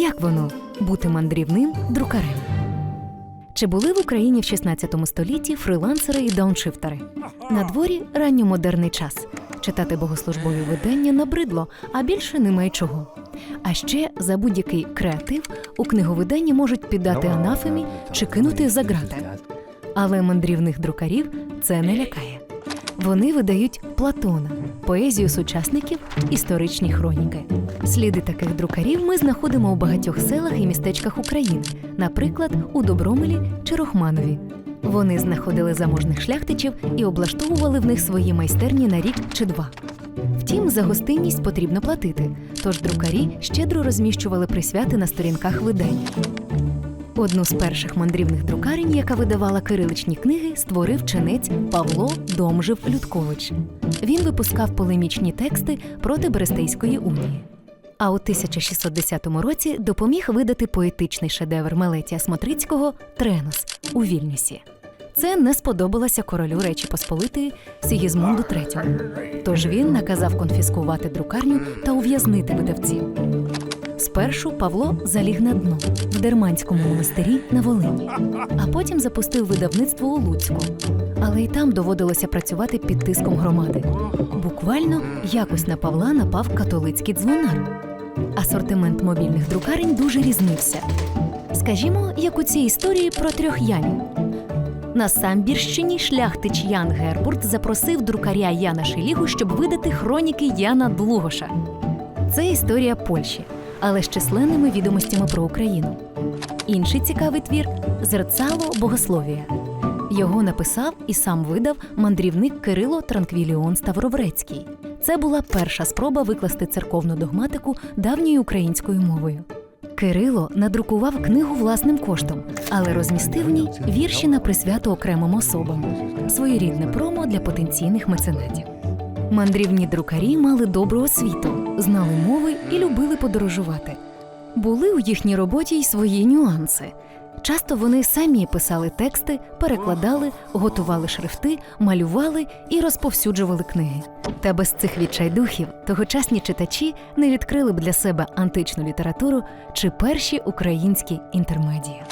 Як воно бути мандрівним друкарем? Чи були в Україні в 16 столітті фрилансери і дауншифтери? На дворі ранньомодерний час. Читати богослужбові видання набридло, а більше немає чого. А ще за будь-який креатив у книговиданні можуть піддати анафемі чи кинути за грати. Але мандрівних друкарів це не лякає. Вони видають Платона, поезію сучасників, історичні хроніки. Сліди таких друкарів ми знаходимо у багатьох селах і містечках України, наприклад, у Добромелі чи Рохманові. Вони знаходили заможних шляхтичів і облаштовували в них свої майстерні на рік чи два. Втім, за гостинність потрібно платити, тож друкарі щедро розміщували присвяти на сторінках видань. Одну з перших мандрівних друкарень, яка видавала кириличні книги, створив ченець Павло Домжив Людкович. Він випускав полемічні тексти проти Берестейської унії. А у 1610 році допоміг видати поетичний шедевр Мелетія Смотрицького Тренос у Вільнюсі. Це не сподобалося королю Речі Посполитої Сігізмунду III. Тож він наказав конфіскувати друкарню та ув'язнити видавців. Спершу Павло заліг на дно в Дерманському монастирі на Волині, а потім запустив видавництво у Луцьку. Але й там доводилося працювати під тиском громади. Буквально якось на Павла напав католицький дзвонар. Асортимент мобільних друкарень дуже різнився. Скажімо, як у цій історії про трьох Янів. На Самбірщині шляхтич Ян Гербурт запросив друкаря Яна Шелігу, щоб видати хроніки Яна Длугоша. Це історія Польщі, але з численними відомостями про Україну. Інший цікавий твір Зерцало Богословія. Його написав і сам видав мандрівник Кирило Транквіліон Ставроврецький. Це була перша спроба викласти церковну догматику давньою українською мовою. Кирило надрукував книгу власним коштом, але розмістив в ній вірші на присвяту окремим особам своєрідне промо для потенційних меценатів. Мандрівні друкарі мали добру освіту, знали мови і любили подорожувати. Були у їхній роботі й свої нюанси. Часто вони самі писали тексти, перекладали, готували шрифти, малювали і розповсюджували книги. Та без цих відчайдухів тогочасні читачі не відкрили б для себе античну літературу чи перші українські інтермедії.